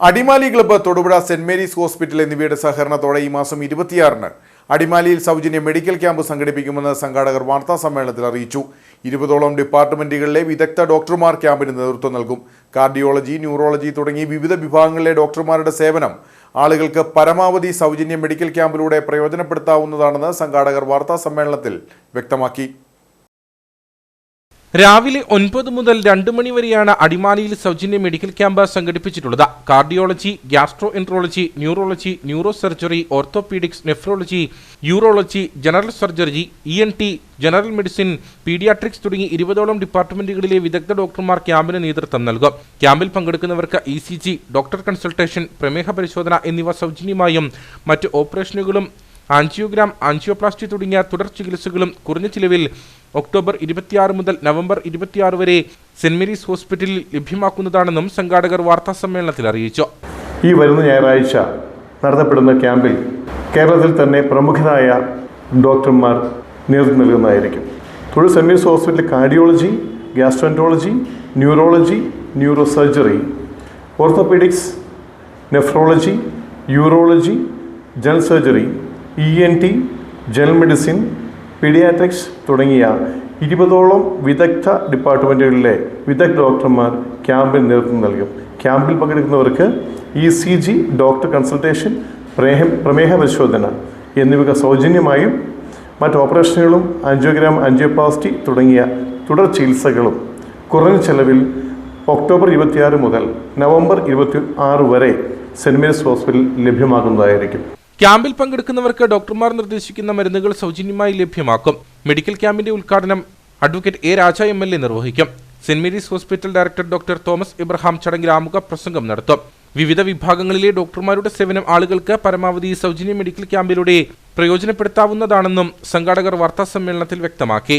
Adimali club Thodupuzha saint Mary's hospital എന്നിവയുടെ സഹകരണത്തോടെ ഈ മാസം ഇരുപത്തിയാറിന് അടിമാലിയിൽ സൗജന്യ മെഡിക്കൽ ക്യാമ്പ് സംഘടിപ്പിക്കുമെന്ന് സംഘാടകർ വാർത്താ സമ്മേളനത്തിൽ അറിയിച്ചു. ഇരുപതോളം ഡിപ്പാർട്ട്മെന്റുകളിലെ വിദഗ്ധ ഡോക്ടർമാർ ക്യാമ്പിന് നേതൃത്വം നൽകും. കാർഡിയോളജി ന്യൂറോളജി തുടങ്ങി വിവിധ വിഭാഗങ്ങളിലെ ഡോക്ടർമാരുടെ സേവനം ആളുകൾക്ക് പരമാവധി സൗജന്യ മെഡിക്കൽ ക്യാമ്പിലൂടെ പ്രയോജനപ്പെടുത്താവുന്നതാണെന്ന് സംഘാടകർ വാർത്താ സമ്മേളനത്തിൽ വ്യക്തമാക്കി. രാവിലെ ഒൻപത് മുതൽ രണ്ട് മണി വരെയാണ് അടിമാലിയിൽ സൗജന്യ medical camp സംഘടിപ്പിച്ചിട്ടുള്ളത്. Cardiology gastro enterology neurology neuro surgery orthopaedics nephrology urology general surgery E N T general medicine paediatrics തുടങ്ങി ഇരുപതോളം ഡിപ്പാർട്ട്മെന്റുകളിലെ വിദഗ്ധ ഡോക്ടർമാർ ക്യാമ്പിന് നേതൃത്വം നൽകും. ക്യാമ്പിൽ പങ്കെടുക്കുന്നവർക്ക് E C G doctor consultation പ്രമേഹ പരിശോധന എന്നിവ സൗജന്യമായും മറ്റ് ഓപ്പറേഷനുകളും ആൻജിയോഗ്രാം ആൻജിയോപ്ലാസ്റ്റി തുടങ്ങിയ തുടർ ചികിത്സകളും കുറഞ്ഞ ചിലവിൽ ഒക്ടോബർ ഇരുപത്തിയാറ് മുതൽ നവംബർ ഇരുപത്തിയാറ് വരെ സെന്റ് മേരീസ് ഹോസ്പിറ്റലിൽ ലഭ്യമാക്കുന്നതാണെന്നും സംഘാടകർ വാർത്താ സമ്മേളനത്തിൽ അറിയിച്ചു. ഈ വരുന്ന ഞായറാഴ്ച നടത്തപ്പെടുന്ന ക്യാമ്പിൽ കേരളത്തിൽ തന്നെ പ്രമുഖരായ ഡോക്ടർമാർ നേതൃത്വം നൽകുന്നതായിരിക്കും. തൊഴിൽ saint Mary's hospital cardiology gastroenterology neurology neuro surgery orthopaedics nephrology urology general surgery E N T general medicine paediatrics തുടങ്ങിയ ഇരുപതോളം വിദഗ്ധ ഡിപ്പാർട്ട്മെന്റുകളിലെ വിദഗ്ധ ഡോക്ടർമാർ ക്യാമ്പിൽ നേതൃത്വം നൽകും. ക്യാമ്പിൽ പങ്കെടുക്കുന്നവർക്ക് E C G doctor consultation പ്രേഹം പ്രമേഹ പരിശോധന എന്നിവ സൗജന്യമായും മറ്റ് ഓപ്പറേഷനുകളും ആൻജിയോഗ്രാം ആൻജിയോപ്ലാസ്റ്റി തുടങ്ങിയ തുടർ ചികിത്സകളും കുറഞ്ഞ ചെലവിൽ ഒക്ടോബർ ഇരുപത്തിയാറ് മുതൽ നവംബർ ഇരുപത്തി ആറ് വരെ സെന്റ് മേരീസ് ലഭ്യമാകുന്നതായിരിക്കും. ക്യാമ്പിൽ പങ്കെടുക്കുന്നവർക്ക് ഡോക്ടർമാർ നിർദ്ദേശിക്കുന്ന മരുന്നുകൾ സൗജന്യമായി ലഭ്യമാക്കും. മെഡിക്കൽ ക്യാമ്പിന്റെ ഉദ്ഘാടനം advocate A Raja M L A നിർവഹിക്കും. Saint Mary's hospital director doctor Thomas Ibrahim ചടങ്ങിൽ ആമുഖ പ്രസംഗം നടത്തും. വിവിധ വിഭാഗങ്ങളിലെ ഡോക്ടർമാരുടെ സേവനം ആളുകൾക്ക് പരമാവധി സൗജന്യ മെഡിക്കൽ ക്യാമ്പിലൂടെ പ്രയോജനപ്പെടുത്താവുന്നതാണെന്നും സംഘാടകർ വാർത്താ സമ്മേളനത്തിൽ വ്യക്തമാക്കി.